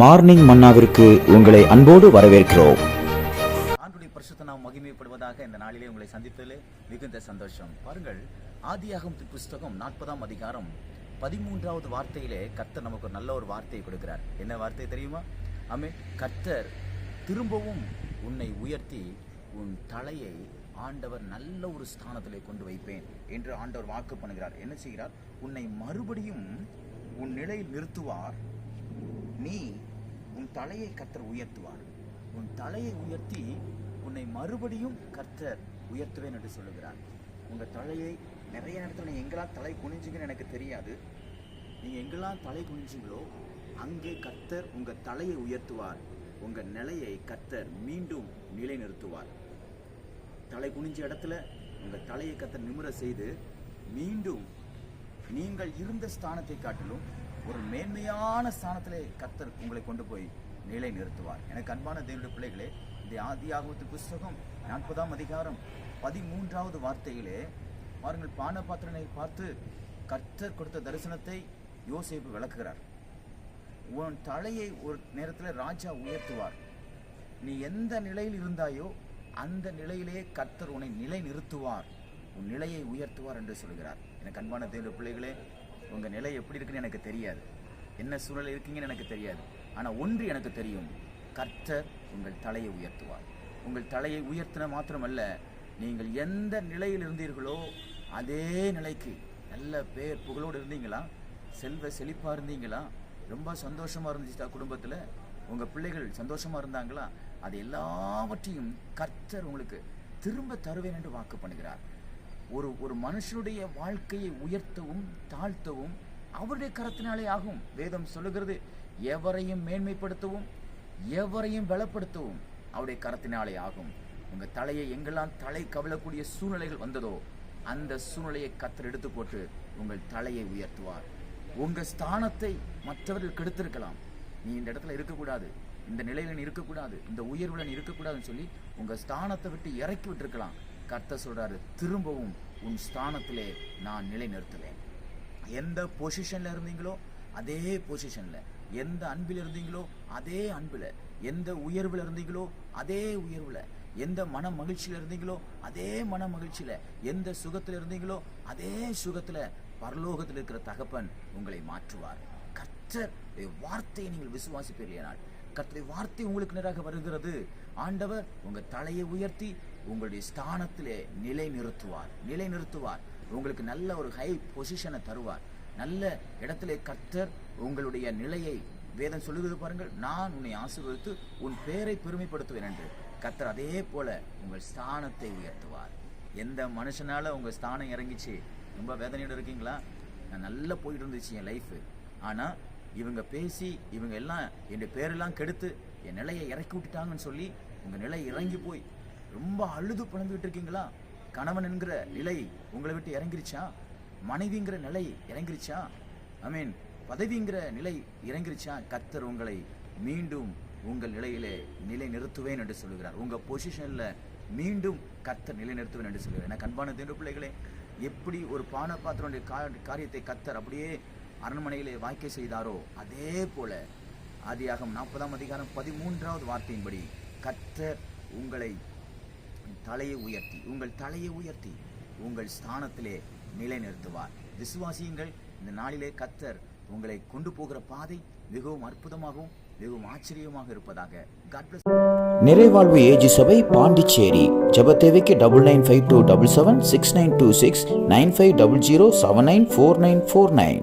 Morning மன்னாவிற்கு உங்களை அன்போடு வரவேற்கிறோம். ஆண்டுடைய பரிசுத்த நாம் மகிமைப்படுவதாக இந்த நாளிலே உங்களை சந்தித்ததிலே மிகுந்த சந்தோஷம். பாருங்கள் ஆதியாகம புஸ்தகம் நாற்பதாம் அதிகாரம் பதிமூன்றாவது வார்த்தையிலே கர்த்தர் நமக்கு ஒரு நல்ல ஒரு வார்த்தையை கொடுக்கிறார். என்ன வார்த்தை தெரியுமா? ஆமே கர்த்தர் திரும்பவும் உன்னை உயர்த்தி உன் தலையை ஆண்டவர் நல்ல ஒரு ஸ்தானத்திலே கொண்டு வைப்பேன் என்று ஆண்டவர் வாக்கு பண்ணுகிறார். என்ன செய்கிறார்? உன்னை மறுபடியும் உன் நிலையில் நிறுத்துவார். நீ உன் தலையை கத்தர் உயர்த்துவார். உன் தலையை உயர்த்தி உன்னை மறுபடியும் கர்த்தர் உயர்த்துவேன் என்று சொல்லுகிறார். உங்கள் தலையை நிறைய நேரத்தில் நீங்கள் எங்கெல்லாம் தலை குனிஞ்சிங்கன்னு எனக்கு தெரியாது. நீங்கள் எங்கெல்லாம் தலை குனிஞ்சிங்களோ அங்கே கர்த்தர் உங்கள் தலையை உயர்த்துவார். உங்கள் நிலையை கர்த்தர் மீண்டும் நிலைநிறுத்துவார். தலை குனிஞ்ச இடத்துல உங்கள் தலையை கர்த்தர் நிமிர செய்து மீண்டும் நீங்கள் இருந்த ஸ்தானத்தை காட்டிலும் ஒரு மேன்மையான ஸ்தானத்திலே கர்த்தர் உங்களை கொண்டு போய் நிலை நிறுத்துவார். எனக்கு அன்பான தேவனுடைய பிள்ளைகளே இந்த ஆதியாகமத்து புஸ்தகம் நாற்பதாம் அதிகாரம் பதிமூன்றாவது வார்த்தையிலே பாருங்கள் பானபாத்திரனை பார்த்து கர்த்தர் கொடுத்த தரிசனத்தை யோசிப்பு விளக்குகிறார். உன் தலையை ஒரு நேரத்தில் ராஜா உயர்த்துவார். நீ எந்த நிலையில் இருந்தாயோ அந்த நிலையிலேயே கர்த்தர் உன்னை நிலை நிறுத்துவார் உன் நிலையை உயர்த்துவார் என்று சொல்கிறார். எனக்கு அன்பான தேவ பிள்ளைகளே உங்கள் நிலை எப்படி இருக்குன்னு எனக்கு தெரியாது. என்ன சூழல் இருக்கீங்கன்னு எனக்கு தெரியாது. ஆனால் ஒன்று எனக்கு தெரியும். கர்த்தர் உங்கள் தலையை உயர்த்துவார். உங்கள் தலையை உயர்த்தின மாத்திரமல்ல நீங்கள் எந்த நிலையில் இருந்தீர்களோ அதே நிலைக்கு நல்ல பேர் புகழோடு இருந்தீங்களா? செல்வ செழிப்பாக இருந்தீங்களா? ரொம்ப சந்தோஷமாக இருந்துச்சா குடும்பத்தில்? உங்கள் பிள்ளைகள் சந்தோஷமாக இருந்தாங்களா? அது எல்லாவற்றையும் கர்த்தர் உங்களுக்கு திரும்ப தருவேன் என்று வாக்கு பண்ணுகிறார். ஒரு ஒரு மனுஷனுடைய வாழ்க்கையை உயர்த்தவும் தாழ்த்தவும் அவருடைய கரத்தினாலே ஆகும். வேதம் சொல்லுகிறது எவரையும் மேன்மைப்படுத்தவும் எவரையும் பலப்படுத்தவும் அவருடைய கரத்தினாலே ஆகும். உங்க தலையை எங்கெல்லாம் தலை கவிழக்கூடிய சூழ்நிலைகள் வந்ததோ அந்த சூழ்நிலையை கத்தர் எடுத்து போட்டு உங்கள் தலையை உயர்த்துவார். உங்க ஸ்தானத்தை மற்றவர்கள் கெடுத்திருக்கலாம். நீ இந்த இடத்துல இருக்கக்கூடாது. இந்த நிலையில நீ இருக்கக்கூடாது. இந்த உயர்வுடன் இருக்கக்கூடாதுன்னு சொல்லி உங்க ஸ்தானத்தை விட்டு இறக்கி விட்டுருக்கலாம். கர்த்த சொல்றாரு திரும்பவும் உன் ஸ்தானத்திலே நான் நிலைநிறுத்துவேன். எந்த பொசிஷன்ல இருந்தீங்களோ அதே பொசிஷன்ல எந்த அன்பில் இருந்தீங்களோ அதே அன்பில். எந்த உயர்வில் இருந்தீங்களோ அதே உயர்வில். எந்த மன மகிழ்ச்சியில் இருந்தீங்களோ அதே மன மகிழ்ச்சியில். எந்த சுகத்தில் இருந்தீங்களோ அதே சுகத்தில் பரலோகத்தில் இருக்கிற தகப்பன் உங்களை மாற்றுவார். கர்த்தர் வார்த்தையை நீங்கள் விசுவாசிப்பீர்கள் கர்த்தருடைய வார்த்தை உங்களுக்கு நேராக வருகிறது. ஆண்டவர் உங்கள் தலையை உயர்த்தி உங்களுடைய ஸ்தானத்திலே நிலை நிறுத்துவார் நிலை நிறுத்துவார் உங்களுக்கு நல்ல ஒரு ஹை பொசிஷனை தருவார். நல்ல இடத்திலே கர்த்தர் உங்களுடைய நிலையை வேதம் சொல்லுகிறது பாருங்கள் நான் உன்னை ஆசீர்வதித்து உன் பேரை பெருமைப்படுத்துவேன் என்று. கர்த்தர் அதே போல உங்கள் ஸ்தானத்தை உயர்த்துவார். எந்த மனுஷனால உங்கள் ஸ்தானம் இறங்கிச்சு? ரொம்ப வேதனையோடு இருக்கீங்களா? நான் நல்லா போயிட்டு இருந்துச்சு என் லைஃப் ஆனால் இவங்க பேசி இவங்க எல்லாம் என் பேரெல்லாம் கெடுத்து என் நிலையை இறக்கி விட்டுட்டாங்கன்னு சொல்லி உங்கள் நிலை இறங்கி போய் ரொம்ப அழுது புலம்பிட்டு இருக்கீங்களா? கணவன் என்கிற நிலை உங்களை விட்டு இறங்கிருச்சா? மனைவிங்கிற நிலை இறங்கிருச்சா? ஐ மீன் பதவிங்கிற நிலை இறங்கிருச்சா? கத்தர் உங்களை மீண்டும் உங்கள் நிலையிலே நிலை நிறுத்துவேன் என்று சொல்லுகிறார். உங்க பொசிஷன்ல மீண்டும் கத்தர் நிலை நிறுத்துவேன் என்று சொல்லுகிறார். எனக்கு அன்பான தேவ பிள்ளைகளே எப்படி ஒரு பான பாத்திரனுடைய காரியத்தை கத்தர் அப்படியே அரண்மனையிலே வாய்க்கை செய்தாரோ அதே போல ஆதியாகம் நாற்பதாம் அதிகாரம் பதிமூன்றாவது வார்த்தையின்படி கத்தர் உங்களை தலையை உயர்த்தி உங்கள் தலையை உயர்த்தி உங்கள் ஸ்தானத்திலே நிலைநிறுத்துவார். விசுவாசியுங்கள் இந்த நாளிலே கத்தர் உங்களை கொண்டு போகிற பாதை மிகவும் அற்புதமாகவும் மிகவும் ஆச்சரியமாக இருப்பதாக. நிறைவாழ்வு ஏஜி சபை பாண்டிச்சேரி. ஜெப தேவைக்கு double nine five two double seven six nine two six nine five double zero seven nine four nine four nine.